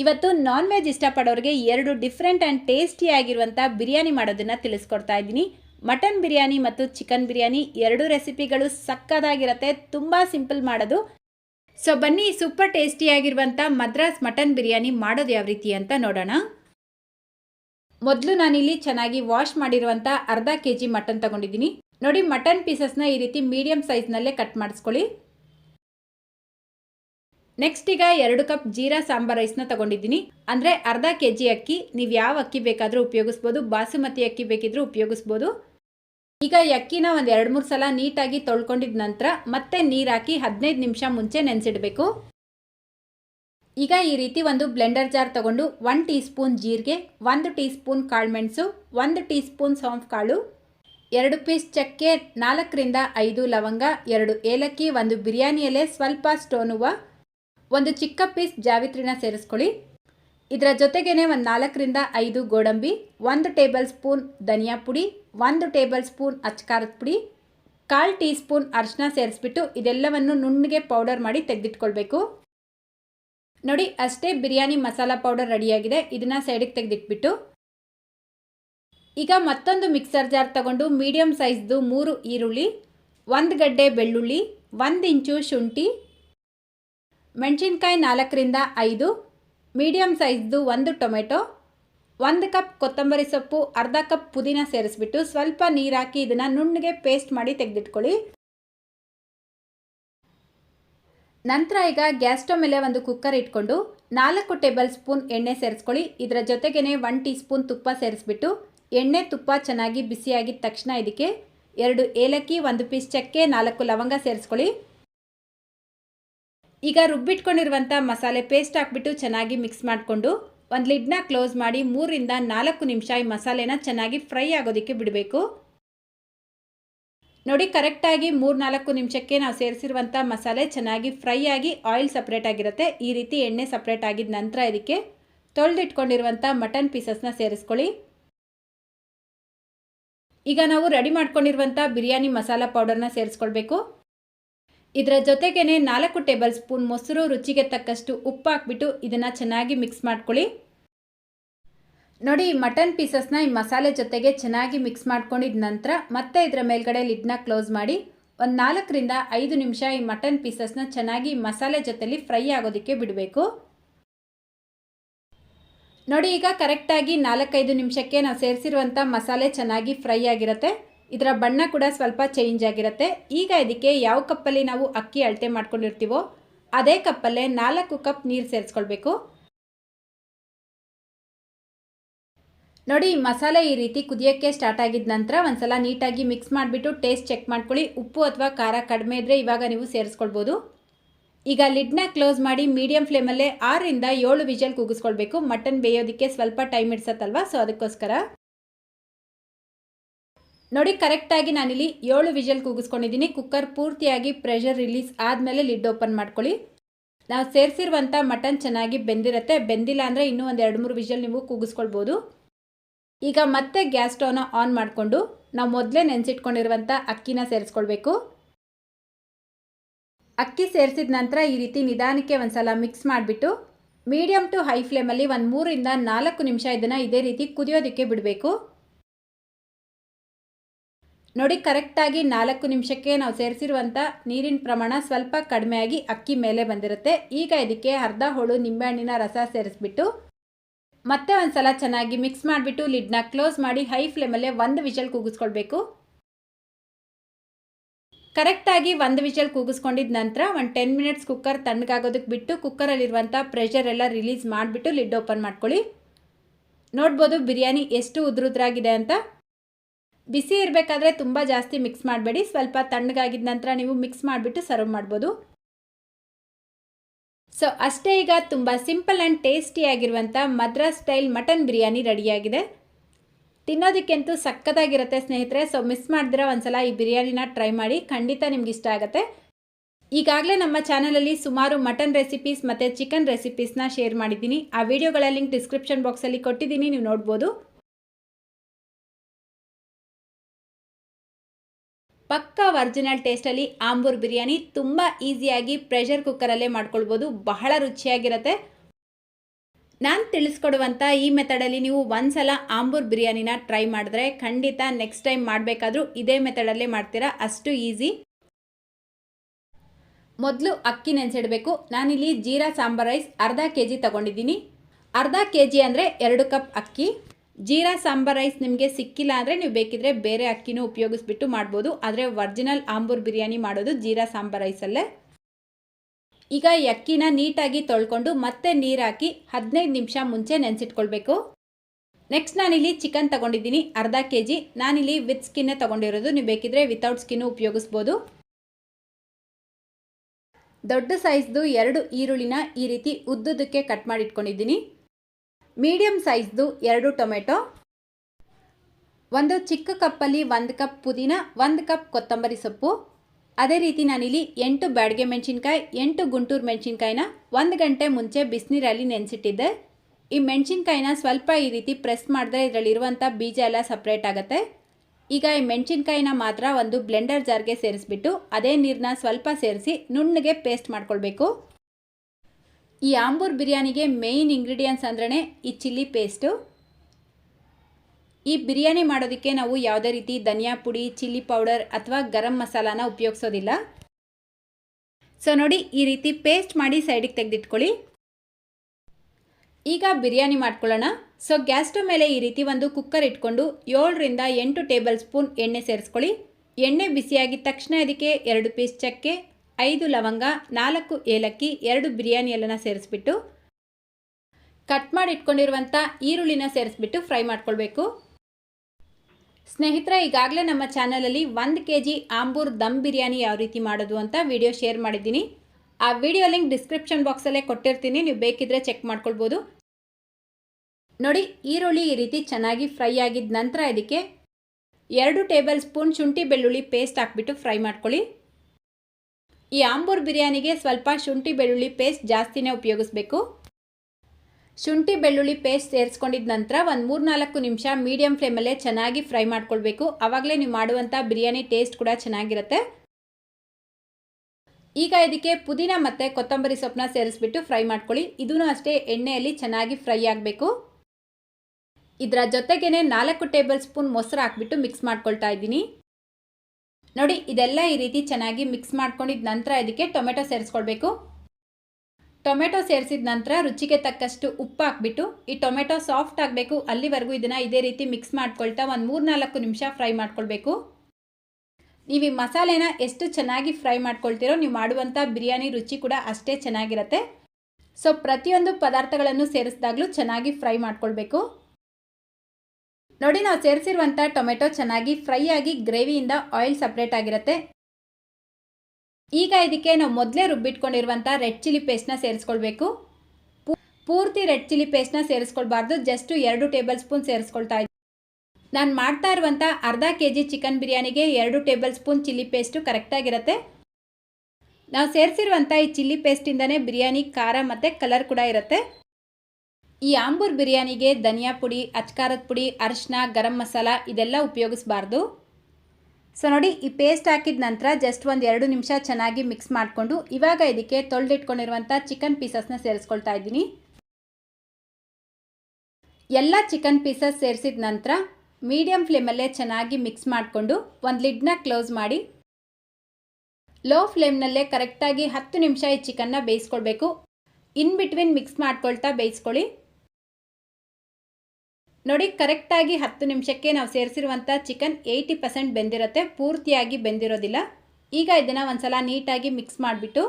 ಇವತ್ತು non veg ಇಷ್ಟಪಡೋರಿಗೆ ಎರಡು different and tasty ಆಗಿರುವಂಥ ಬಿರಿಯಾನಿ ಮಾಡೋದನ್ನು ತಿಳಿಸ್ಕೊಡ್ತಾ ಇದ್ದೀನಿ. ಮಟನ್ ಬಿರಿಯಾನಿ ಮತ್ತು ಚಿಕನ್ ಬಿರಿಯಾನಿ ಎರಡು ರೆಸಿಪಿಗಳು ಸಕ್ಕದಾಗಿರುತ್ತೆ, ತುಂಬ ಸಿಂಪಲ್ ಮಾಡೋದು. ಸೊ ಬನ್ನಿ ಸೂಪರ್ ಟೇಸ್ಟಿಯಾಗಿರುವಂಥ ಮದ್ರಾಸ್ ಮಟನ್ ಬಿರಿಯಾನಿ ಮಾಡೋದು ಯಾವ ರೀತಿ ಅಂತ ನೋಡೋಣ. ಮೊದಲು ನಾನಿಲ್ಲಿ ಚೆನ್ನಾಗಿ ವಾಶ್ ಮಾಡಿರುವಂಥ ಅರ್ಧ ಕೆ ಜಿ ಮಟನ್ ತಗೊಂಡಿದ್ದೀನಿ. ನೋಡಿ, ಮಟನ್ ಪೀಸಸ್ನ ಈ ರೀತಿ ಮೀಡಿಯಮ್ ಸೈಜ್ನಲ್ಲೇ ಕಟ್ ಮಾಡಿಸ್ಕೊಳ್ಳಿ. ನೆಕ್ಸ್ಟ್ ಈಗ ಎರಡು ಕಪ್ ಜೀರಾ ಸಾಂಬಾರ್ ರೈಸ್ನ ತಗೊಂಡಿದ್ದೀನಿ. ಅಂದರೆ ಅರ್ಧ ಕೆ ಜಿ ಅಕ್ಕಿ, ನೀವು ಯಾವ ಅಕ್ಕಿ ಬೇಕಾದರೂ ಉಪಯೋಗಿಸ್ಬೋದು, ಬಾಸುಮತಿ ಅಕ್ಕಿ ಬೇಕಿದ್ರೂ ಉಪಯೋಗಿಸ್ಬೋದು. ಈಗ ಅಕ್ಕಿನ ಒಂದು ಎರಡು ಮೂರು ಸಲ ನೀಟಾಗಿ ತೊಳ್ಕೊಂಡಿದ ನಂತರ ಮತ್ತೆ ನೀರು ಹಾಕಿ ಹದಿನೈದು ನಿಮಿಷ ಮುಂಚೆ ನೆನೆಸಿಡಬೇಕು. ಈಗ ಈ ರೀತಿ ಒಂದು ಬ್ಲೆಂಡರ್ ಜಾರ್ ತಗೊಂಡು ಒನ್ ಟೀ ಸ್ಪೂನ್ ಜೀರಿಗೆ, ಒಂದು ಟೀ ಸ್ಪೂನ್ ಕಾಳುಮೆಣಸು ಒಂದು ಟೀ ಸ್ಪೂನ್ ಸೌಂಫ್ ಕಾಳು, ಎರಡು ಪೀಸ್ ಚಕ್ಕೆ ನಾಲ್ಕರಿಂದ ಐದು ಲವಂಗ, ಎರಡು ಏಲಕ್ಕಿ, ಒಂದು ಬಿರಿಯಾನಿ ಎಲೆ ಸ್ವಲ್ಪ ಸ್ಟೋನುವ ಒಂದು ಚಿಕ್ಕ ಪೀಸ್ ಜಾವಿತ್ರಿನ ಸೇರಿಸ್ಕೊಳ್ಳಿ. ಇದರ ಜೊತೆಗೇನೆ ಒಂದು ನಾಲ್ಕರಿಂದ ಐದು ಗೋಡಂಬಿ, ಒಂದು ಟೇಬಲ್ ಸ್ಪೂನ್ ಧನಿಯಾ ಪುಡಿ, ಒಂದು ಟೇಬಲ್ ಸ್ಪೂನ್ ಅಚ್ಕಾರದ ಪುಡಿ, ಕಾಲು ಟೀ ಸ್ಪೂನ್ ಅರಿಶಿನ ಸೇರಿಸ್ಬಿಟ್ಟು ಇದೆಲ್ಲವನ್ನು ನುಣ್ಣಗೆ ಪೌಡರ್ ಮಾಡಿ ತೆಗೆದಿಟ್ಕೊಳ್ಬೇಕು. ನೋಡಿ, ಅಷ್ಟೇ ಬಿರಿಯಾನಿ ಮಸಾಲ ಪೌಡರ್ ರೆಡಿಯಾಗಿದೆ. ಇದನ್ನು ಸೈಡಿಗೆ ತೆಗೆದಿಟ್ಬಿಟ್ಟು. ಈಗ ಮತ್ತೊಂದು ಮಿಕ್ಸರ್ ಜಾರ್ ತಗೊಂಡು ಮೀಡಿಯಮ್ ಸೈಜ್ದು ಮೂರು ಈರುಳ್ಳಿ, ಒಂದು ಗಡ್ಡೆ ಬೆಳ್ಳುಳ್ಳಿ, ಒಂದು ಇಂಚು ಶುಂಠಿ ಮೆಣಸಿನ್ಕಾಯಿ ನಾಲ್ಕರಿಂದ ಐದು ಮೀಡಿಯಮ್ ಸೈಜ್ದು ಒಂದು ಟೊಮೆಟೊ, ಒಂದು ಕಪ್ ಕೊತ್ತಂಬರಿ ಸೊಪ್ಪು, ಅರ್ಧ ಕಪ್ ಪುದೀನ ಸೇರಿಸ್ಬಿಟ್ಟು ಸ್ವಲ್ಪ ನೀರು ಹಾಕಿ ಇದನ್ನು ನುಣ್ಣಗೆ ಪೇಸ್ಟ್ ಮಾಡಿ ತೆಗೆದಿಟ್ಕೊಳ್ಳಿ. ನಂತರ ಈಗ ಗ್ಯಾಸ್ ಸ್ಟವ್ ಮೇಲೆ ಒಂದು ಕುಕ್ಕರ್ ಇಟ್ಕೊಂಡು ನಾಲ್ಕು ಟೇಬಲ್ ಸ್ಪೂನ್ ಎಣ್ಣೆ ಸೇರಿಸ್ಕೊಳ್ಳಿ. ಇದರ ಜೊತೆಗೇ ಒನ್ ಟೀ ಸ್ಪೂನ್ ತುಪ್ಪ ಸೇರಿಸ್ಬಿಟ್ಟು ಎಣ್ಣೆ ತುಪ್ಪ ಚೆನ್ನಾಗಿ ಬಿಸಿಯಾಗಿದ್ದ ತಕ್ಷಣ ಇದಕ್ಕೆ ಎರಡು ಏಲಕ್ಕಿ, ಒಂದು ಪೀಸ್ ಚಕ್ಕೆ, ನಾಲ್ಕು ಲವಂಗ ಸೇರಿಸ್ಕೊಳ್ಳಿ. ಈಗ ರುಬ್ಬಿಟ್ಕೊಂಡಿರುವಂಥ ಮಸಾಲೆ ಪೇಸ್ಟ್ ಹಾಕ್ಬಿಟ್ಟು ಚೆನ್ನಾಗಿ ಮಿಕ್ಸ್ ಮಾಡಿಕೊಂಡು ಒಂದು ಲಿಡ್ನ ಕ್ಲೋಸ್ ಮಾಡಿ ಮೂರಿಂದ ನಾಲ್ಕು ನಿಮಿಷ ಈ ಮಸಾಲೆನ ಚೆನ್ನಾಗಿ ಫ್ರೈ ಆಗೋದಕ್ಕೆ ಬಿಡಬೇಕು. ನೋಡಿ ಕರೆಕ್ಟಾಗಿ ಮೂರು ನಾಲ್ಕು ನಿಮಿಷಕ್ಕೆ ನಾವು ಸೇರಿಸಿರುವಂಥ ಮಸಾಲೆ ಚೆನ್ನಾಗಿ ಫ್ರೈ ಆಗಿ ಆಯಿಲ್ ಸಪ್ರೇಟ್ ಆಗಿರುತ್ತೆ. ಈ ರೀತಿ ಎಣ್ಣೆ ಸಪ್ರೇಟ್ ಆಗಿದ ನಂತರ ಇದಕ್ಕೆ ತೊಳೆದಿಟ್ಕೊಂಡಿರುವಂಥ ಮಟನ್ ಪೀಸಸ್ನ ಸೇರಿಸ್ಕೊಳ್ಳಿ. ಈಗ ನಾವು ರೆಡಿ ಮಾಡ್ಕೊಂಡಿರುವಂಥ ಬಿರಿಯಾನಿ ಮಸಾಲ ಪೌಡರ್ನ ಸೇರಿಸ್ಕೊಳ್ಬೇಕು. ಇದರ ಜೊತೆಗೇ ನಾಲ್ಕು ಟೇಬಲ್ ಸ್ಪೂನ್ ಮೊಸರು ರುಚಿಗೆ ತಕ್ಕಷ್ಟು ಉಪ್ಪು ಹಾಕ್ಬಿಟ್ಟು ಇದನ್ನು ಚೆನ್ನಾಗಿ ಮಿಕ್ಸ್ ಮಾಡ್ಕೊಳ್ಳಿ. ನೋಡಿ ಮಟನ್ ಪೀಸಸ್ನ ಈ ಮಸಾಲೆ ಜೊತೆಗೆ ಚೆನ್ನಾಗಿ ಮಿಕ್ಸ್ ಮಾಡ್ಕೊಂಡಿದ ನಂತರ ಮತ್ತೆ ಇದರ ಮೇಲ್ಗಡೆ ಲಿಡ್ನ ಕ್ಲೋಸ್ ಮಾಡಿ ಒಂದು ನಾಲ್ಕರಿಂದ ಐದು ನಿಮಿಷ ಈ ಮಟನ್ ಪೀಸಸ್ನ ಚೆನ್ನಾಗಿ ಮಸಾಲೆ ಜೊತೆಲಿ ಫ್ರೈ ಆಗೋದಕ್ಕೆ ಬಿಡಬೇಕು. ನೋಡಿ, ಈಗ ಕರೆಕ್ಟಾಗಿ ನಾಲ್ಕೈದು ನಿಮಿಷಕ್ಕೆ ನಾವು ಸೇರಿಸಿರುವಂಥ ಮಸಾಲೆ ಚೆನ್ನಾಗಿ ಫ್ರೈ ಆಗಿರುತ್ತೆ. ಇದರ ಬಣ್ಣ ಕೂಡ ಸ್ವಲ್ಪ ಚೇಂಜ್ ಆಗಿರುತ್ತೆ. ಈಗ ಇದಕ್ಕೆ ಯಾವ ಕಪ್ಪಲ್ಲಿ ನಾವು ಅಕ್ಕಿ ಅಳತೆ ಮಾಡ್ಕೊಂಡಿರ್ತೀವೋ ಅದೇ ಕಪ್ಪಲ್ಲೇ ನಾಲ್ಕು ಕಪ್ ನೀರು ಸೇರಿಸ್ಕೊಳ್ಬೇಕು. ನೋಡಿ, ಮಸಾಲೆ ಈ ರೀತಿ ಕುದಿಯೋಕ್ಕೆ ಸ್ಟಾರ್ಟ್ ಆಗಿದ ನಂತರ ಒಂದ್ಸಲ ನೀಟಾಗಿ ಮಿಕ್ಸ್ ಮಾಡಿಬಿಟ್ಟು ಟೇಸ್ಟ್ ಚೆಕ್ ಮಾಡ್ಕೊಳ್ಳಿ. ಉಪ್ಪು ಅಥವಾ ಖಾರ ಕಡಿಮೆ ಇದ್ದರೆ ಇವಾಗ ನೀವು ಸೇರಿಸ್ಕೊಳ್ಬೋದು. ಈಗ ಲಿಡ್ನ ಕ್ಲೋಸ್ ಮಾಡಿ ಮೀಡಿಯಂ ಫ್ಲೇಮಲ್ಲೇ ಆರರಿಂದ ಏಳು ವಿಜಲ್ ಕೂಗಿಸ್ಕೊಳ್ಬೇಕು. ಮಟನ್ ಬೇಯೋದಕ್ಕೆ ಸ್ವಲ್ಪ ಟೈಮ್ ಇಡ್ಸತ್ತಲ್ವ ಸೊ ಅದಕ್ಕೋಸ್ಕರ. ನೋಡಿ, ಕರೆಕ್ಟಾಗಿ ನಾನಿಲ್ಲಿ ಏಳು ವಿಜಲ್ ಕೂಗಿಸ್ಕೊಂಡಿದ್ದೀನಿ. ಕುಕ್ಕರ್ ಪೂರ್ತಿಯಾಗಿ ಪ್ರೆಷರ್ ರಿಲೀಸ್ ಆದಮೇಲೆ ಲಿಡ್ ಓಪನ್ ಮಾಡ್ಕೊಳ್ಳಿ. ನಾವು ಸೇರಿಸಿರುವಂಥ ಮಟನ್ ಚೆನ್ನಾಗಿ ಬೆಂದಿರತ್ತೆ. ಬೆಂದಿಲ್ಲ ಅಂದರೆ ಇನ್ನೂ ಒಂದು ಎರಡು ಮೂರು ವಿಜಲ್ ನೀವು ಕೂಗಿಸ್ಕೊಳ್ಬೋದು. ಈಗ ಮತ್ತೆ ಗ್ಯಾಸ್ ಸ್ಟವ್ನ ಆನ್ ಮಾಡಿಕೊಂಡು ನಾವು ಮೊದಲೇ ನೆನೆಸಿಟ್ಕೊಂಡಿರುವಂಥ ಅಕ್ಕಿನ ಸೇರಿಸ್ಕೊಳ್ಬೇಕು. ಅಕ್ಕಿ ಸೇರಿಸಿದ ನಂತರ ಈ ರೀತಿ ನಿಧಾನಕ್ಕೆ ಒಂದು ಸಲ ಮಿಕ್ಸ್ ಮಾಡಿಬಿಟ್ಟು ಮೀಡಿಯಮ್ ಟು ಹೈ ಫ್ಲೇಮಲ್ಲಿ ಒಂದು ಮೂರಿಂದ ನಾಲ್ಕು ನಿಮಿಷ ಇದನ್ನು ಇದೇ ರೀತಿ ಕುದಿಯೋದಕ್ಕೆ ಬಿಡಬೇಕು. ನೋಡಿ, ಕರೆಕ್ಟಾಗಿ ನಾಲ್ಕು ನಿಮಿಷಕ್ಕೆ ನಾವು ಸೇರಿಸಿರುವಂಥ ನೀರಿನ ಪ್ರಮಾಣ ಸ್ವಲ್ಪ ಕಡಿಮೆಯಾಗಿ ಅಕ್ಕಿ ಮೇಲೆ ಬಂದಿರುತ್ತೆ. ಈಗ ಇದಕ್ಕೆ ಅರ್ಧ ಹೋಳು ನಿಂಬೆಹಣ್ಣಿನ ರಸ ಸೇರಿಸ್ಬಿಟ್ಟು, ಮತ್ತೆ ಒಂದು ಸಲ ಚೆನ್ನಾಗಿ ಮಿಕ್ಸ್ ಮಾಡಿಬಿಟ್ಟು ಲಿಡ್ನ ಕ್ಲೋಸ್ ಮಾಡಿ ಹೈ ಫ್ಲೇಮಲ್ಲೇ ಒಂದು ವಿಷಲ್ ಕೂಗಿಸ್ಕೊಳ್ಬೇಕು. ಕರೆಕ್ಟಾಗಿ ಒಂದು ವಿಷಲ್ ಕೂಗಿಸ್ಕೊಂಡಿದ ನಂತರ ಒಂದು ಟೆನ್ ಮಿನಿಟ್ಸ್ ಕುಕ್ಕರ್ ತಣ್ಣಗಾಗೋದಕ್ಕೆ ಬಿಟ್ಟು ಕುಕ್ಕರಲ್ಲಿರುವಂಥ ಪ್ರೆಷರ್ ಎಲ್ಲ ರಿಲೀಸ್ ಮಾಡಿಬಿಟ್ಟು ಲಿಡ್ ಓಪನ್ ಮಾಡ್ಕೊಳ್ಳಿ. ನೋಡ್ಬೋದು ಬಿರಿಯಾನಿ ಎಷ್ಟು ಉದ್ರುದ್ರಾಗಿದೆ ಅಂತ. ಬಿಸಿ ಇರಬೇಕಾದ್ರೆ ತುಂಬ ಜಾಸ್ತಿ ಮಿಕ್ಸ್ ಮಾಡಬೇಡಿ. ಸ್ವಲ್ಪ ತಣ್ಣಗಾಗಿದ ನಂತರ ನೀವು ಮಿಕ್ಸ್ ಮಾಡಿಬಿಟ್ಟು ಸರ್ವ್ ಮಾಡ್ಬೋದು. ಸೊ ಅಷ್ಟೇ ಈಗ ತುಂಬ ಸಿಂಪಲ್ ಆ್ಯಂಡ್ ಟೇಸ್ಟಿಯಾಗಿರುವಂಥ ಮದ್ರಾಸ್ ಸ್ಟೈಲ್ ಮಟನ್ ಬಿರಿಯಾನಿ ರೆಡಿಯಾಗಿದೆ ತಿನ್ನೋದಕ್ಕಂತೂ ಸಕ್ಕತ್ತಾಗಿರುತ್ತೆ ಸ್ನೇಹಿತರೆ. ಸೊ ಮಿಸ್ ಮಾಡಿದ್ರೆ ಒಂದ್ಸಲ ಈ ಬಿರಿಯಾನಿನ ಟ್ರೈ ಮಾಡಿ. ಖಂಡಿತ ನಿಮ್ಗೆ ಇಷ್ಟ ಆಗುತ್ತೆ. ಈಗಾಗಲೇ ನಮ್ಮ ಚಾನಲಲ್ಲಿ ಸುಮಾರು ಮಟನ್ ರೆಸಿಪೀಸ್ ಮತ್ತು ಚಿಕನ್ ರೆಸಿಪೀಸ್ನ ಶೇರ್ ಮಾಡಿದ್ದೀನಿ. ಆ ವಿಡಿಯೋಗಳ ಲಿಂಕ್ ಡಿಸ್ಕ್ರಿಪ್ಷನ್ ಬಾಕ್ಸಲ್ಲಿ ಕೊಟ್ಟಿದ್ದೀನಿ. ನೀವು ನೋಡ್ಬೋದು. ಪಕ್ಕಾ ಒರಿಜಿನಲ್ ಟೇಸ್ಟಲ್ಲಿ ಆಂಬೂರ್ ಬಿರಿಯಾನಿ ತುಂಬ ಈಸಿಯಾಗಿ ಪ್ರೆಷರ್ ಕುಕ್ಕರಲ್ಲೇ ಮಾಡ್ಕೊಳ್ಬೋದು, ಬಹಳ ರುಚಿಯಾಗಿರುತ್ತೆ. ನಾನು ತಿಳಿಸ್ಕೊಡುವಂಥ ಈ ಮೆಥಡಲ್ಲಿ ನೀವು ಒಂದ್ಸಲ ಆಂಬೂರ್ ಬಿರಿಯಾನಿನ ಟ್ರೈ ಮಾಡಿದ್ರೆ ಖಂಡಿತ ನೆಕ್ಸ್ಟ್ ಟೈಮ್ ಮಾಡಬೇಕಾದ್ರೂ ಇದೇ ಮೆಥಡಲ್ಲೇ ಮಾಡ್ತೀರಾ, ಅಷ್ಟು ಈಸಿ. ಮೊದಲು ಅಕ್ಕಿ ನೆನೆಸಿಡಬೇಕು, ನಾನಿಲ್ಲಿ ಜೀರಾ ಸಾಂಬಾರ್ ರೈಸ್ ಅರ್ಧ ಕೆ ಜಿ ತೊಗೊಂಡಿದ್ದೀನಿ. ಅರ್ಧ ಕೆ ಜಿ ಅಂದರೆ ಎರಡು ಕಪ್ ಅಕ್ಕಿ. ಜೀರಾ ಸಾಂಬಾರ್ ರೈಸ್ ನಿಮಗೆ ಸಿಕ್ಕಿಲ್ಲ ಅಂದರೆ ನೀವು ಬೇಕಿದ್ರೆ ಬೇರೆ ಅಕ್ಕಿನೂ ಉಪಯೋಗಿಸ್ಬಿಟ್ಟು ಮಾಡ್ಬೋದು. ಆದರೆ ಒರಿಜಿನಲ್ ಆಂಬೂರ್ ಬಿರಿಯಾನಿ ಮಾಡೋದು ಜೀರಾ ಸಾಂಬಾರ್ ರೈಸಲ್ಲೇ. ಈಗ ಅಕ್ಕಿನ ನೀಟಾಗಿ ತೊಳ್ಕೊಂಡು ಮತ್ತೆ ನೀರು ಹಾಕಿ ಹದಿನೈದು ನಿಮಿಷ ಮುಂಚೆ ನೆನೆಸಿಟ್ಕೊಳ್ಬೇಕು. ನೆಕ್ಸ್ಟ್ ನಾನಿಲ್ಲಿ ಚಿಕನ್ ತಗೊಂಡಿದ್ದೀನಿ, ಅರ್ಧ ಕೆ ಜಿ ನಾನಿಲ್ಲಿ ವಿತ್ ಸ್ಕಿನ್ನೇ ತೊಗೊಂಡಿರೋದು. ನೀವು ಬೇಕಿದ್ರೆ ವಿತೌಟ್ ಸ್ಕಿನ್ನು ಉಪಯೋಗಿಸ್ಬೋದು. ದೊಡ್ಡ ಸೈಜ್ದು ಎರಡು ಈರುಳ್ಳಿನ ಈ ರೀತಿ ಉದ್ದುದಕ್ಕೆ ಕಟ್ ಮಾಡಿ ಇಟ್ಕೊಂಡಿದ್ದೀನಿ ಮೀಡಿಯಮ್ ಸೈಜ್ದು ಎರಡು ಟೊಮೆಟೊ, ಒಂದು ಚಿಕ್ಕ ಕಪ್ಪಲ್ಲಿ ಒಂದು ಕಪ್ ಪುದೀನ, ಒಂದು ಕಪ್ ಕೊತ್ತಂಬರಿ ಸೊಪ್ಪು. ಅದೇ ರೀತಿ ನಾನಿಲ್ಲಿ ಎಂಟು ಬ್ಯಾಡ್ಗೆ ಮೆಣಸಿನ್ಕಾಯಿ, ಎಂಟು ಗುಂಟೂರು ಮೆಣಸಿನ್ಕಾಯಿನ ಒಂದು ಗಂಟೆ ಮುಂಚೆ ಬಿಸಿನೀರಲ್ಲಿ ನೆನೆಸಿಟ್ಟಿದ್ದೆ. ಈ ಮೆಣಸಿನ್ಕಾಯಿನ ಸ್ವಲ್ಪ ಈ ರೀತಿ ಪ್ರೆಸ್ ಮಾಡಿದ್ರೆ ಇದರಲ್ಲಿರುವಂಥ ಬೀಜ ಎಲ್ಲ ಸಪ್ರೇಟ್ ಆಗುತ್ತೆ. ಈಗ ಈ ಮೆಣಸಿನ್ಕಾಯಿನ ಮಾತ್ರ ಒಂದು ಬ್ಲೆಂಡರ್ ಜಾರ್ಗೆ ಸೇರಿಸ್ಬಿಟ್ಟು, ಅದೇ ನೀರನ್ನ ಸ್ವಲ್ಪ ಸೇರಿಸಿ ನುಣ್ಣಗೆ ಪೇಸ್ಟ್ ಮಾಡ್ಕೊಳ್ಬೇಕು. ಈ ಆಂಬೂರ್ ಬಿರಿಯಾನಿಗೆ ಮೇಯ್ನ್ ಇಂಗ್ರೀಡಿಯೆಂಟ್ಸ್ ಅಂದ್ರೆ ಈ ಚಿಲ್ಲಿ ಪೇಸ್ಟು ಈ ಬಿರಿಯಾನಿ ಮಾಡೋದಕ್ಕೆ ನಾವು ಯಾವುದೇ ರೀತಿ ಧನಿಯಾ ಪುಡಿ, ಚಿಲ್ಲಿ ಪೌಡರ್ ಅಥವಾ ಗರಂ ಮಸಾಲಾನ ಉಪಯೋಗಿಸೋದಿಲ್ಲ. ಸೊ ನೋಡಿ ಈ ರೀತಿ ಪೇಸ್ಟ್ ಮಾಡಿ ಸೈಡಿಗೆ ತೆಗೆದಿಟ್ಕೊಳ್ಳಿ. ಈಗ ಬಿರಿಯಾನಿ ಮಾಡ್ಕೊಳ್ಳೋಣ. ಸೊ ಗ್ಯಾಸ್ ಸ್ಟವ್ ಮೇಲೆ ಈ ರೀತಿ ಒಂದು ಕುಕ್ಕರ್ ಇಟ್ಕೊಂಡು ಏಳರಿಂದ ಎಂಟು ಟೇಬಲ್ ಸ್ಪೂನ್ ಎಣ್ಣೆ ಸೇರಿಸ್ಕೊಳ್ಳಿ. ಎಣ್ಣೆ ಬಿಸಿಯಾಗಿದ ತಕ್ಷಣ ಅದಕ್ಕೆ ಎರಡು ಪೀಸ್ ಚಕ್ಕೆ ಐದು ಲವಂಗ, ನಾಲ್ಕು ಏಲಕ್ಕಿ, ಎರಡು ಬಿರಿಯಾನಿ ಎಲ್ಲನ ಸೇರಿಸ್ಬಿಟ್ಟು ಕಟ್ ಮಾಡಿ ಇಟ್ಕೊಂಡಿರುವಂಥ ಈರುಳ್ಳಿನ ಸೇರಿಸ್ಬಿಟ್ಟು ಫ್ರೈ ಮಾಡ್ಕೊಳ್ಬೇಕು. ಸ್ನೇಹಿತರೆ, ಈಗಾಗಲೇ ನಮ್ಮ ಚಾನಲಲ್ಲಿ ಒಂದು ಕೆ ಜಿ ಆಂಬೂರ್ ದಮ್ ಬಿರಿಯಾನಿ ಯಾವ ರೀತಿ ಮಾಡೋದು ಅಂತ ವಿಡಿಯೋ ಶೇರ್ ಮಾಡಿದ್ದೀನಿ. ಆ ವಿಡಿಯೋ ಲಿಂಕ್ ಡಿಸ್ಕ್ರಿಪ್ಷನ್ ಬಾಕ್ಸಲ್ಲೇ ಕೊಟ್ಟಿರ್ತೀನಿ, ನೀವು ಬೇಕಿದ್ರೆ ಚೆಕ್ ಮಾಡ್ಕೊಳ್ಬೋದು. ನೋಡಿ, ಈರುಳ್ಳಿ ಈ ರೀತಿ ಚೆನ್ನಾಗಿ ಫ್ರೈ ಆಗಿದ ನಂತರ ಇದಕ್ಕೆ ಎರಡು ಟೇಬಲ್ ಸ್ಪೂನ್ ಶುಂಠಿ ಬೆಳ್ಳುಳ್ಳಿ ಪೇಸ್ಟ್ ಹಾಕ್ಬಿಟ್ಟು ಫ್ರೈ ಮಾಡ್ಕೊಳ್ಳಿ. ಈ ಆಂಬೂರ್ ಬಿರಿಯಾನಿಗೆ ಸ್ವಲ್ಪ ಶುಂಠಿ ಬೆಳ್ಳುಳ್ಳಿ ಪೇಸ್ಟ್ ಜಾಸ್ತಿನೇ ಉಪಯೋಗಿಸ್ಬೇಕು. ಶುಂಠಿ ಬೆಳ್ಳುಳ್ಳಿ ಪೇಸ್ಟ್ ಸೇರಿಸ್ಕೊಂಡಿದ ನಂತರ ಒಂದು ಮೂರು ನಾಲ್ಕು ನಿಮಿಷ ಮೀಡಿಯಂ ಫ್ಲೇಮಲ್ಲೇ ಚೆನ್ನಾಗಿ ಫ್ರೈ ಮಾಡ್ಕೊಳ್ಬೇಕು. ಆವಾಗಲೇ ನೀವು ಮಾಡುವಂಥ ಬಿರಿಯಾನಿ ಟೇಸ್ಟ್ ಕೂಡ ಚೆನ್ನಾಗಿರುತ್ತೆ. ಈಗ ಇದಕ್ಕೆ ಪುದೀನ ಮತ್ತು ಕೊತ್ತಂಬರಿ ಸೊಪ್ಪನ್ನ ಸೇರಿಸ್ಬಿಟ್ಟು ಫ್ರೈ ಮಾಡ್ಕೊಳ್ಳಿ. ಇದೂ ಅಷ್ಟೇ ಎಣ್ಣೆಯಲ್ಲಿ ಚೆನ್ನಾಗಿ ಫ್ರೈ ಆಗಬೇಕು. ಇದರ ಜೊತೆಗೇನೆ ನಾಲ್ಕು ಟೇಬಲ್ ಸ್ಪೂನ್ ಮೊಸರು ಹಾಕ್ಬಿಟ್ಟು ಮಿಕ್ಸ್ ಮಾಡ್ಕೊಳ್ತಾ ಇದ್ದೀನಿ. ನೋಡಿ, ಇದೆಲ್ಲ ಈ ರೀತಿ ಚೆನ್ನಾಗಿ ಮಿಕ್ಸ್ ಮಾಡ್ಕೊಂಡಿದ ನಂತರ ಇದಕ್ಕೆ ಟೊಮೆಟೊ ಸೇರಿಸ್ಕೊಳ್ಬೇಕು. ಟೊಮೆಟೊ ಸೇರಿಸಿದ ನಂತರ ರುಚಿಗೆ ತಕ್ಕಷ್ಟು ಉಪ್ಪು ಹಾಕ್ಬಿಟ್ಟು, ಈ ಟೊಮೆಟೊ ಸಾಫ್ಟ್ ಆಗಬೇಕು, ಅಲ್ಲಿವರೆಗೂ ಇದನ್ನು ಇದೇ ರೀತಿ ಮಿಕ್ಸ್ ಮಾಡ್ಕೊಳ್ತಾ ಒಂದು ಮೂರು ನಾಲ್ಕು ನಿಮಿಷ ಫ್ರೈ ಮಾಡ್ಕೊಳ್ಬೇಕು. ನೀವು ಈ ಮಸಾಲೆನ ಎಷ್ಟು ಚೆನ್ನಾಗಿ ಫ್ರೈ ಮಾಡ್ಕೊಳ್ತೀರೋ, ನೀವು ಮಾಡುವಂಥ ಬಿರಿಯಾನಿ ರುಚಿ ಕೂಡ ಅಷ್ಟೇ ಚೆನ್ನಾಗಿರುತ್ತೆ. ಸೊ ಪ್ರತಿಯೊಂದು ಪದಾರ್ಥಗಳನ್ನು ಸೇರಿಸಿದಾಗಲೂ ಚೆನ್ನಾಗಿ ಫ್ರೈ ಮಾಡ್ಕೊಳ್ಬೇಕು. ನೋಡಿ, ನಾವು ಸೇರಿಸಿರುವಂಥ ಟೊಮೆಟೊ ಚೆನ್ನಾಗಿ ಫ್ರೈ ಆಗಿ ಗ್ರೇವಿಯಿಂದ ಆಯಿಲ್ ಸಪ್ರೇಟ್ ಆಗಿರುತ್ತೆ. ಈಗ ಇದಕ್ಕೆ ನಾವು ಮೊದಲೇ ರುಬ್ಬಿಟ್ಕೊಂಡಿರುವಂಥ ರೆಡ್ ಚಿಲ್ಲಿ ಪೇಸ್ಟ್ನ ಸೇರಿಸ್ಕೊಳ್ಬೇಕು. ಪೂರ್ತಿ ರೆಡ್ ಚಿಲ್ಲಿ ಪೇಸ್ಟ್ನ ಸೇರಿಸ್ಕೊಳ್ಬಾರ್ದು, ಜಸ್ಟ್ ಎರಡು ಟೇಬಲ್ ಸ್ಪೂನ್ ಸೇರಿಸ್ಕೊಳ್ತಾ ಇದ್ದೀನಿ ನಾನು ಮಾಡ್ತಾ ಇರುವಂಥ ಅರ್ಧ ಕೆ ಜಿ ಚಿಕನ್ ಬಿರಿಯಾನಿಗೆ ಎರಡು ಟೇಬಲ್ ಸ್ಪೂನ್ ಚಿಲ್ಲಿ ಪೇಸ್ಟು ಕರೆಕ್ಟಾಗಿರುತ್ತೆ ನಾವು ಸೇರಿಸಿರುವಂಥ ಈ ಚಿಲ್ಲಿ ಪೇಸ್ಟಿಂದನೇ ಬಿರಿಯಾನಿ, ಖಾರ ಮತ್ತು ಕಲರ್ ಕೂಡ ಇರುತ್ತೆ. ಈ ಆಂಬೂರ್ ಬಿರಿಯಾನಿಗೆ ಧನಿಯಾ ಪುಡಿ, ಅಚ್ಕಾರದ ಪುಡಿ, ಅರಿಶಿನ, ಗರಂ ಮಸಾಲ ಇದೆಲ್ಲ ಉಪಯೋಗಿಸಬಾರ್ದು. ಸೊ ನೋಡಿ, ಈ ಪೇಸ್ಟ್ ಹಾಕಿದ ನಂತರ ಜಸ್ಟ್ ಒಂದು ಎರಡು ನಿಮಿಷ ಚೆನ್ನಾಗಿ ಮಿಕ್ಸ್ ಮಾಡಿಕೊಂಡು ಇವಾಗ ಇದಕ್ಕೆ ತೊಳೆದಿಟ್ಕೊಂಡಿರುವಂಥ ಚಿಕನ್ ಪೀಸಸ್ನ ಸೇರಿಸ್ಕೊಳ್ತಾ ಇದ್ದೀನಿ. ಎಲ್ಲ ಚಿಕನ್ ಪೀಸಸ್ ಸೇರಿಸಿದ ನಂತರ ಮೀಡಿಯಂ ಫ್ಲೇಮಲ್ಲೇ ಚೆನ್ನಾಗಿ ಮಿಕ್ಸ್ ಮಾಡಿಕೊಂಡು ಒಂದು ಲಿಡ್ನ ಕ್ಲೋಸ್ ಮಾಡಿ. ಲೋ ಫ್ಲೇಮ್ನಲ್ಲೇ ಕರೆಕ್ಟಾಗಿ ಹತ್ತು ನಿಮಿಷ ಈ ಚಿಕನ್ನ ಬೇಯಿಸ್ಕೊಳ್ಬೇಕು. ಇನ್ ಬಿಟ್ವೀನ್ ಮಿಕ್ಸ್ ಮಾಡ್ಕೊಳ್ತಾ ಬೇಯಿಸ್ಕೊಳ್ಳಿ. ನೋಡಿ, ಕರೆಕ್ಟಾಗಿ ಹತ್ತು ನಿಮಿಷಕ್ಕೆ ನಾವು ಸೇರಿಸಿರುವಂಥ ಚಿಕನ್ ಏಯ್ಟಿ ಪರ್ಸೆಂಟ್ ಬೆಂದಿರುತ್ತೆ, ಪೂರ್ತಿಯಾಗಿ ಬೆಂದಿರೋದಿಲ್ಲ. ಈಗ ಇದನ್ನು ಒಂದ್ಸಲ ನೀಟಾಗಿ ಮಿಕ್ಸ್ ಮಾಡಿಬಿಟ್ಟು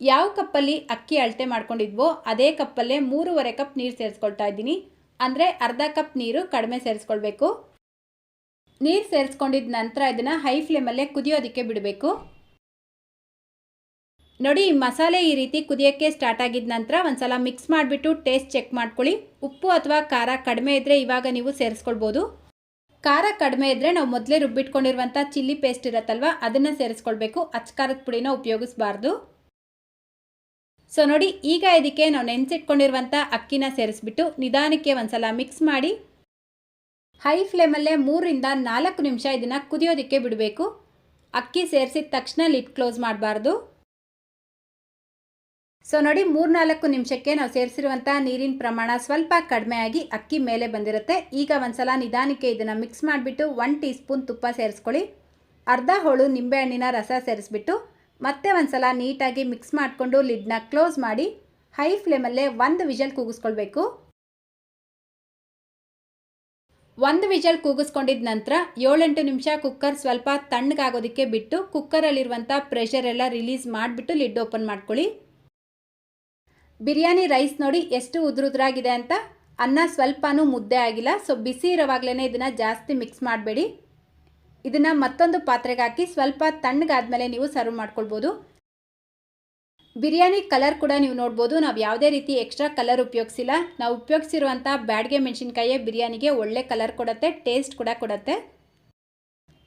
ಯಾವ ಕಪ್ಪಲ್ಲಿ ಅಕ್ಕಿ ಅಳತೆ ಮಾಡ್ಕೊಂಡಿದ್ವೋ, ಅದೇ ಕಪ್ಪಲ್ಲೇ ಮೂರುವರೆ ಕಪ್ ನೀರು ಸೇರಿಸ್ಕೊಳ್ತಾ ಇದ್ದೀನಿ. ಅಂದರೆ ಅರ್ಧ ಕಪ್ ನೀರು ಕಡಿಮೆ ಸೇರಿಸ್ಕೊಳ್ಬೇಕು. ನೀರು ಸೇರಿಸ್ಕೊಂಡಿದ ನಂತರ ಇದನ್ನು ಹೈ ಫ್ಲೇಮಲ್ಲೇ ಕುದಿಯೋದಕ್ಕೆ ಬಿಡಬೇಕು. ನೋಡಿ, ಮಸಾಲೆ ಈ ರೀತಿ ಕುದಿಯೋಕ್ಕೆ ಸ್ಟಾರ್ಟ್ ಆಗಿದ ನಂತರ ಒಂದ್ಸಲ ಮಿಕ್ಸ್ ಮಾಡಿಬಿಟ್ಟು ಟೇಸ್ಟ್ ಚೆಕ್ ಮಾಡ್ಕೊಳ್ಳಿ. ಉಪ್ಪು ಅಥವಾ ಖಾರ ಕಡಿಮೆ ಇದ್ದರೆ ಇವಾಗ ನೀವು ಸೇರಿಸ್ಕೊಳ್ಬೋದು. ಖಾರ ಕಡಿಮೆ ಇದ್ದರೆ ನಾವು ಮೊದಲೇ ರುಬ್ಬಿಟ್ಕೊಂಡಿರುವಂಥ ಚಿಲ್ಲಿ ಪೇಸ್ಟ್ ಇರುತ್ತಲ್ವ, ಅದನ್ನು ಸೇರಿಸ್ಕೊಳ್ಬೇಕು. ಅಚ್ಕಾರದ ಪುಡಿನ ಉಪಯೋಗಿಸ್ಬಾರ್ದು. ಸೊ ನೋಡಿ, ಈಗ ಇದಕ್ಕೆ ನಾವು ನೆನೆಸಿಟ್ಕೊಂಡಿರುವಂಥ ಅಕ್ಕಿನ ಸೇರಿಸ್ಬಿಟ್ಟು ನಿಧಾನಕ್ಕೆ ಒಂದ್ಸಲ ಮಿಕ್ಸ್ ಮಾಡಿ. ಹೈ ಫ್ಲೇಮಲ್ಲೇ ಮೂರಿಂದ ನಾಲ್ಕು ನಿಮಿಷ ಇದನ್ನು ಕುದಿಯೋದಕ್ಕೆ ಬಿಡಬೇಕು. ಅಕ್ಕಿ ಸೇರಿಸಿದ ತಕ್ಷಣ ಲಿಟ್ ಕ್ಲೋಸ್ ಮಾಡಬಾರ್ದು. ಸೊ ನೋಡಿ, ಮೂರ್ನಾಲ್ಕು ನಿಮಿಷಕ್ಕೆ ನಾವು ಸೇರಿಸಿರುವಂಥ ನೀರಿನ ಪ್ರಮಾಣ ಸ್ವಲ್ಪ ಕಡಿಮೆ ಆಗಿ ಅಕ್ಕಿ ಮೇಲೆ ಬಂದಿರುತ್ತೆ. ಈಗ ಒಂದ್ಸಲ ನಿಧಾನಕ್ಕೆ ಇದನ್ನು ಮಿಕ್ಸ್ ಮಾಡಿಬಿಟ್ಟು ಒನ್ ಟೀ ಸ್ಪೂನ್ ತುಪ್ಪ ಸೇರಿಸ್ಕೊಳ್ಳಿ. ಅರ್ಧ ಹೋಳು ನಿಂಬೆಹಣ್ಣಿನ ರಸ ಸೇರಿಸ್ಬಿಟ್ಟು ಮತ್ತೆ ಒಂದ್ಸಲ ನೀಟಾಗಿ ಮಿಕ್ಸ್ ಮಾಡಿಕೊಂಡು ಲಿಡ್ನ ಕ್ಲೋಸ್ ಮಾಡಿ ಹೈ ಫ್ಲೇಮಲ್ಲೇ ಒಂದು ವಿಷಲ್ ಕೂಗಿಸ್ಕೊಳ್ಬೇಕು. ಒಂದು ವಿಷಲ್ ಕೂಗಿಸ್ಕೊಂಡಿದ ನಂತರ ಏಳೆಂಟು ನಿಮಿಷ ಕುಕ್ಕರ್ ಸ್ವಲ್ಪ ತಣ್ಣಗಾಗೋದಕ್ಕೆ ಬಿಟ್ಟು ಕುಕ್ಕರಲ್ಲಿರುವಂಥ ಪ್ರೆಷರ್ ಎಲ್ಲ ರಿಲೀಸ್ ಮಾಡಿಬಿಟ್ಟು ಲಿಡ್ ಓಪನ್ ಮಾಡ್ಕೊಳ್ಳಿ. ಬಿರಿಯಾನಿ ರೈಸ್ ನೋಡಿ ಎಷ್ಟು ಉದುರುದ್ರಾಗಿದೆ ಅಂತ. ಅನ್ನ ಸ್ವಲ್ಪನೂ ಮುದ್ದೆ ಆಗಿಲ್ಲ ಸೊ ಬಿಸಿ ಇರೋವಾಗಲೇ ಇದನ್ನು ಜಾಸ್ತಿ ಮಿಕ್ಸ್ ಮಾಡಬೇಡಿ. ಇದನ್ನು ಮತ್ತೊಂದು ಪಾತ್ರೆಗೆ ಹಾಕಿ ಸ್ವಲ್ಪ ತಣ್ಣಗಾದ್ಮೇಲೆ ನೀವು ಸರ್ವ್ ಮಾಡ್ಕೊಳ್ಬೋದು. ಬಿರಿಯಾನಿ ಕಲರ್ ಕೂಡ ನೀವು ನೋಡ್ಬೋದು, ನಾವು ಯಾವುದೇ ರೀತಿ ಎಕ್ಸ್ಟ್ರಾ ಕಲರ್ ಉಪಯೋಗಿಸಿಲ್ಲ. ನಾವು ಉಪಯೋಗಿಸಿರುವಂಥ ಬ್ಯಾಡ್ಗೆ ಮೆಣಸಿನ್ಕಾಯೇ ಬಿರಿಯಾನಿಗೆ ಒಳ್ಳೆ ಕಲರ್ ಕೊಡುತ್ತೆ ಟೇಸ್ಟ್ ಕೂಡ ಕೊಡುತ್ತೆ.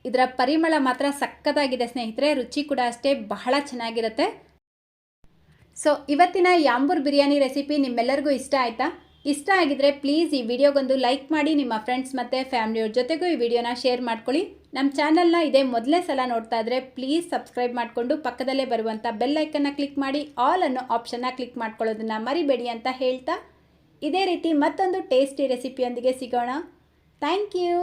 ಇದರ ಪರಿಮಳ ಮಾತ್ರ ಸಕ್ಕತ್ತಾಗಿದೆ ಸ್ನೇಹಿತರೆ, ರುಚಿ ಕೂಡ ಅಷ್ಟೇ ಬಹಳ ಚೆನ್ನಾಗಿರುತ್ತೆ. ಸೊ ಇವತ್ತಿನ ಯಾಂಬೂರ್ ಬಿರಿಯಾನಿ ರೆಸಿಪಿ ನಿಮ್ಮೆಲ್ಲರಿಗೂ ಇಷ್ಟ ಆಯಿತಾ? ಇಷ್ಟ ಆಗಿದ್ರೆ ಪ್ಲೀಸ್ ಈ ವಿಡಿಯೋಗೊಂದು ಲೈಕ್ ಮಾಡಿ, ನಿಮ್ಮ ಫ್ರೆಂಡ್ಸ್ ಮತ್ತು ಫ್ಯಾಮಿಲಿಯವ್ರ ಜೊತೆಗೂ ಈ ವಿಡಿಯೋನ ಶೇರ್ ಮಾಡ್ಕೊಳ್ಳಿ. ನಮ್ಮ ಚಾನಲ್ನ ಇದೇ ಮೊದಲೇ ಸಲ ನೋಡ್ತಾ ಇದ್ರೆ ಪ್ಲೀಸ್ ಸಬ್ಸ್ಕ್ರೈಬ್ ಮಾಡಿಕೊಂಡು ಪಕ್ಕದಲ್ಲೇ ಬರುವಂಥ ಬೆಲ್ ಐಕನ್ನ ಕ್ಲಿಕ್ ಮಾಡಿ ಆಲ್ ಅನ್ನೋ ಆಪ್ಷನ್ನ ಕ್ಲಿಕ್ ಮಾಡ್ಕೊಳ್ಳೋದನ್ನು ಮರಿಬೇಡಿ ಅಂತ ಹೇಳ್ತಾ. ಇದೇ ರೀತಿ ಮತ್ತೊಂದು ಟೇಸ್ಟಿ ರೆಸಿಪಿಯೊಂದಿಗೆ ಸಿಗೋಣ. Thank you